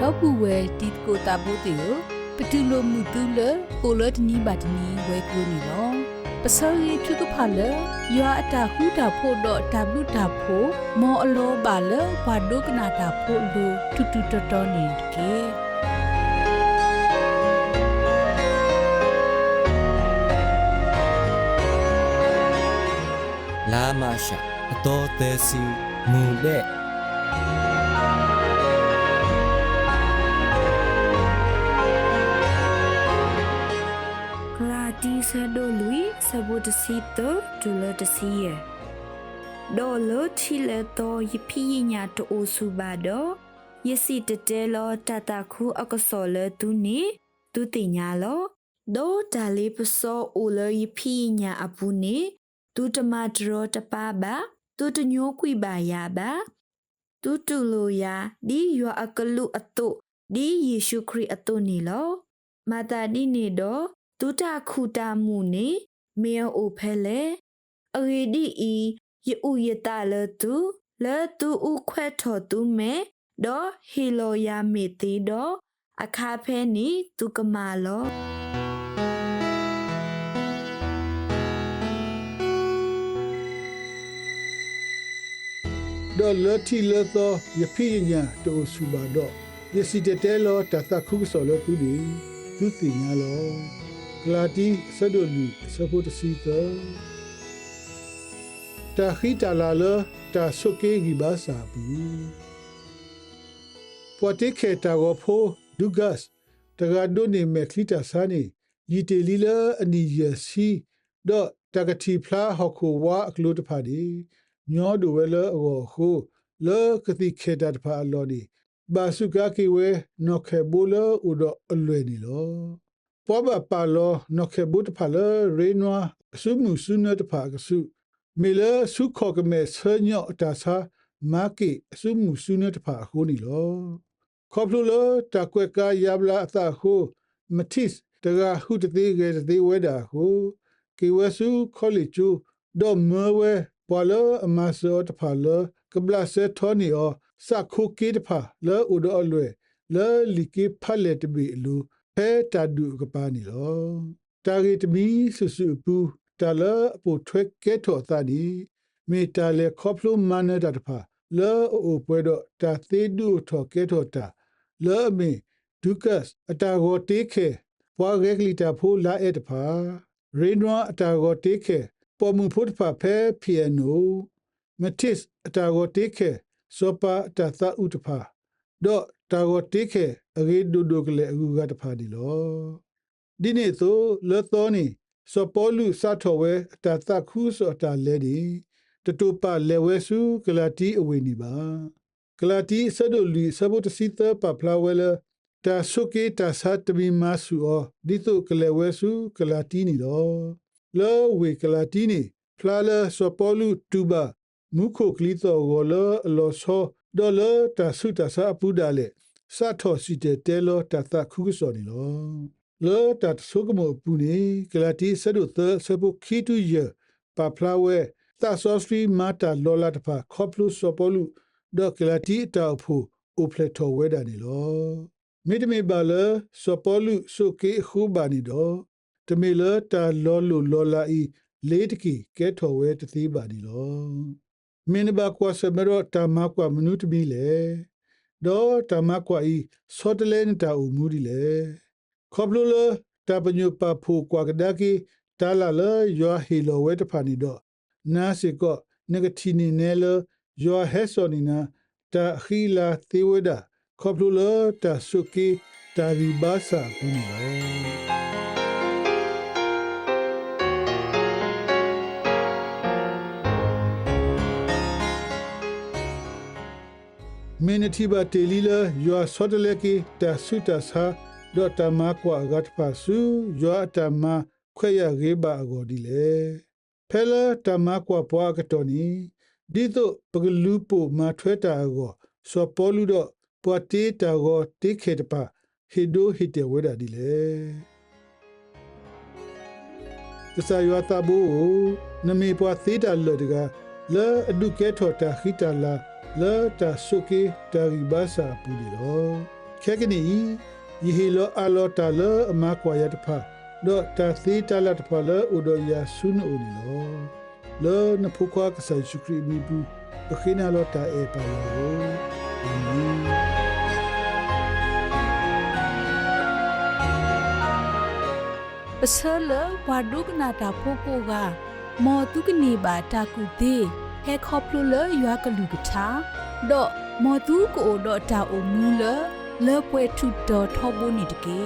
တော့ပူဝဲတီကိုတာဘိုတေယပတူလိုမှုတူလကိုလတနီဘတ်နီဝဲကလိုနီလောပစောရီထုကဖာလယောအတာဟူတာဖို့တော့တဘလူတာဖို့မောအလောပါလဘာဒုကနာတာဖို့လူတူတူတော်တော်နေကေလာမရှာအတော်သေးစီမူလက် ဆဒိုလူီဆဘတ်စီတိုဒူလတစီယဒေါ်လချီလက်တော့ယဖီညာတိုဆူဘာဒယစီတတဲလောတတခုအကစောလတူနီတူတင်ညာလောဒိုဒါလီပစောအိုလယဖီညာအပူနီတူတမဒရောတပါပါတူတညိုကွီပါယာပါတူတူလိုယာဒီယောအကလူအတုဒီယေရှုခရစ်အတုနီလောမာတာဒီနေတော့ တုတခုတာမှုနေမေယအိုဖဲလေအဂေဒီဤယဥယတလတုလတုဥခွဲထော်တုမဲဒေါ်ဟီလိုယာမေတီဒေါ်အခါဖဲနီတုကမာလောဒေါ်လတီလသောယဖိညာတိုဆူပါတော့ယစီတတဲလောတသခုဆောလောသူဒီသူစီညာလော ဂလာတီဆဒိုလူစပုတစီသောတာခိတလာလတာဆုကေဂီဘာစာဘူးပွာတိခေတာဂောဖိုဒုဂတ်တဂါဒိုနေမခလီတာဆာနီယီတေလီလာအနီယစီတော့တကတိဖလာဟခုဝါအကလုတဖာဒီညောဒိုဝဲလအောခုလောကတိခေတာတဖာအလောဒီဘာစုကကေဝဲနောခေဘူလဥဒအလွေနီလော ပောဘပါလောနောခေဘူတဖာလရေနွာဆုမှုဆုနတဖာကဆုမေလဆုခောကမေဆညောအတာသာမာကိဆုမှုဆုနတဖာအခုနီလောခေါပလူလတကွက်ကယဘလာအသဟုမတိစတကဟုတသေးကတသေးဝဲတာဟုကေဝဆုခေါလီချူဒေါ်မဝဲပွာလအမဆောတဖာလကဘလာဆေထောနီအောစခုကေတဖာလောဥဒအလွဲလောလီကေဖလက်တဘီလူ ဖဲတာဒုကပါနီလောတာဂီတမီဆုစုပူတာလအပူထွက်ကဲထောသနီမေတာလေခေါပလူမနဒတဖာလောအိုပွဲတော့တာသေးဒုထောကဲထောတာလောအမေဒုကတ်အတာကိုတေးခဲပွားရဲကလီတာဖိုးလာအဲ့တဖာရေနွာအတာကိုတေးခဲပေါ်မှုဖို့တဖာဖဲဖီယနိုမတစ်အတာကိုတေးခဲစောပါအတာသဥတဖာတော့ တာကိုတေးခဲအဂေဒုဒုကလေအကူကတဖာဒီလောဒီနေ့သို့လောသောနီစောပေါ်လူစထောဝဲအတာသခုစောအတာလဲဒီတတူပါလေဝဲစုကလာတီအဝေနီပါကလာတီဆဒိုလီဆဘတ်စီတပပလာဝဲလာတာဆုကေတာသတ်ဘီမဆူအောဒီတုကလေဝဲစုကလာတီနီလောလောဝေကလာတီနီဖလာလာစပေါ်လူတူဘာမုခိုကလီတောဂောလအလောဆော ဒေါ်လာတာဆုတာစာပူဒါလေစထောစီတဲတဲလောတာသခုကစော်နီလောလောတာဆုကမပူနီကလာတီဆဒုသဆဘုခီတူယပပလာဝဲတာဆောစထရီမာတာလောလာတဖာခေါပလူစပေါ်လူဒေါ်ကလာတီတောက်ဖူအိုဖလက်တော်ဝဲတာနီလောမိတမေပါလစပေါ်လူစုကေခုဘာနီတော့တမေလတာလောလူလောလာဤလေးတကီကဲထော်ဝဲတသိပါနီလော မင်းဘကွာစမရောတာမကွာမနုတမီလေဒေါ်တာမကွာဤစောတလဲနတာဦးမူဒီလေခေါပလူလတာပညုပဖူကွာကဒါကီတာလာလယောဟီလိုဝဲတဖာနီတော့နာစီကောနဂတီနီနဲလယောဟဲဆိုနီနာတာခီလာသေဝဒါခေါပလူလတာဆုကီတာဗီဘာစာဘူးနီလော မင်းတိဘတေလီလာယောဆောတလေကီတာဆုတာသာဒေါ်တမကွာဂတ်ပါစုယောတမခွေရရေဘာအကိုဒီလေဖဲလာတမကွာပွားကတော်နီဒီတော့ပကလူပူမထွဲတာကိုစောပေါ်လူတော့ပွားတေးတာကိုတေးခေတပါဟီဒိုဟီတေဝဒဒီလေကစားယောတာဘူနမေပွားသေးတာလော်တကလာအဒုကဲထော်တာခိတာလာ လာတာဆုကေတာရီဘာစာပူလီရောခဲကနေယေဟေလောအလောတာလအမကွာရတဖာတော့တာသေးတလာတဖာလဥဒယာဆုနအိုနီလောလောနဖုခွာကဆန်ရှုခရီမီဘူးပခိနာလောတာအေပါယောအာမင်ပစလဝါဒုကနာတာဖိုကိုကမောတုကနေပါတာကူသေး ဟဲခေါပလိုလရွာကလူကထာတော့မောတုကိုတော့တာအုံမူလလေပွဲထုတော်ထောဘုန်နေတကေ